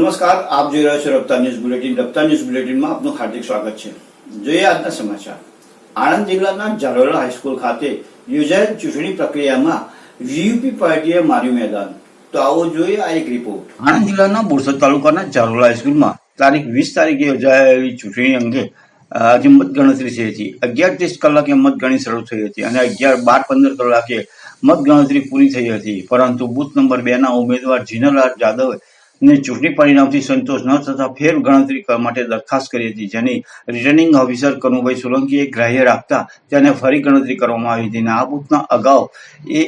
નમસ્કાર, આપ જોઈ રહ્યા છો Raftaar news bulletin. Raftaar news બુલેટિનમાં આપનું હાર્દિક સ્વાગત છે. જોઈએ આજના સમાચાર. આણંદ જિલ્લાના જાલોલા હાઈસ્કૂલ ખાતે યોજાયેલ ચૂંટણી પ્રક્રિયામાં વીયુપી પાર્ટીએ માર્યું મેદાન. તો આવો જોઈએ આ એક રિપોર્ટ આણંદ જિલ્લાના બોરસદ તાલુકાના જાલોલા હાઈસ્કૂલમાં તારીખ વીસ તારીખે યોજાયેલી ચૂંટણી અંગે આજે મતગણતરી થઈ હતી. અગિયાર ત્રીસ કલાકે મતગણતરી શરૂ થઈ હતી અને અગિયાર બાર પંદર કલાકે મતગણતરી પૂરી થઈ હતી. પરંતુ બુથ નંબર બે ના ઉમેદવાર જીનલાલ જાદવે ને ચૂંટણી પરિણામથી સંતોષ ન થતા ફેર ગણતરી કરવા માટે દરખાસ્ત કરી હતી, જેની રિટર્નિંગ ઓફિસર કનુભાઈ સોલંકીએ ગ્રાહ્ય રાખતા તેને ફરી ગણતરી કરવામાં આવી હતી. અને આ બુથના અગાઉ એ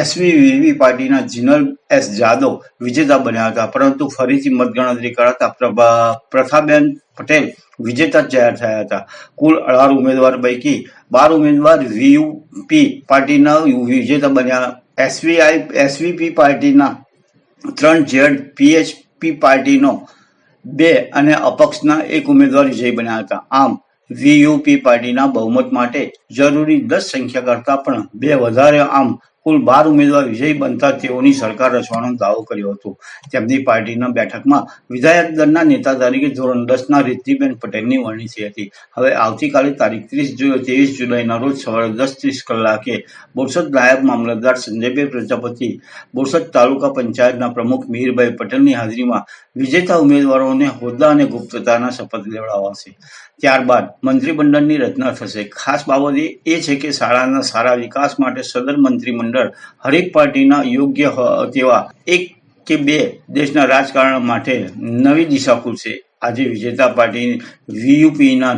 એસવીવીવી પાર્ટીના જીનલ એસ જાદવ વિજેતા બન્યા હતા, પરંતુ ફરીથી મતગણતરી કરાતા પ્રભા, પ્રથાબેન પટેલ વિજેતા જાહેર થયા હતા. કુલ અઢાર ઉમેદવાર પૈકી બાર ઉમેદવાર વીયુપી પાર્ટીના વિજેતા બન્યા. એસવીઆઈ, એસવીપી પાર્ટીના ત્રણ ઝેડ પીએચપી પાર્ટીનો બે અને અપક્ષના એક ઉમેદવાર વિજયી બન્યા હતા. આમ વીયુપી પાર્ટીના બહુમત માટે જરૂરી દસ સંખ્યા કરતા પણ બે વધારે. આમ કુલ બાર ઉમેદવાર વિજયી બનતા તેઓની સરકાર રચવાનો દાવો કર્યો હતો. તેમની પાર્ટીના બેઠકમાં વિધાયક દળના નેતા તરીકે ધોરણ દસના રિદ્ધિબેન પટેલની વરણી થઈ હતી. હવે આવતીકાલે તારીખ ત્રીસ ત્રેવીસ જુલાઈના રોજ સવારે દસ ત્રીસ કલાકે બોરસદ નાયબ મામલતદાર સંજયભાઈ પ્રજાપતિ, બોરસદ તાલુકા પંચાયતના પ્રમુખ મિહિરભાઈ પટેલની હાજરીમાં વિજેતા ઉમેદવારોને હોદ્દા અને ગુપ્તતાના શપથ લેવડાવાશે. ત્યારબાદ મંત્રીમંડળની રચના થશે. ખાસ બાબત એ- છે કે શાળાના સારા વિકાસ માટે સદર મંત્રીમંડળ હરેક પાર્ટીના યોગ્ય તેવા એક કે બે દેશના રાજકારણ માટે નવી દિશા ખુલશે. આજે વિજેતા પાર્ટી વીયુપીના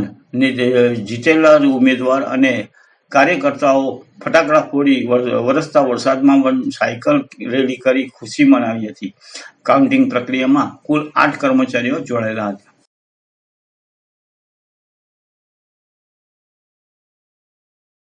જીતેલા ઉમેદવાર અને કાર્યકર્તાઓ ફટાકડા ફોડી વર- વરસતા વરસાદમાં પણ સાયકલ રેલી કરી ખુશી મનાવી હતી. કાઉન્ટિંગ પ્રક્રિયામાં કુલ આઠ કર્મચારીઓ જોડાયેલા હતા.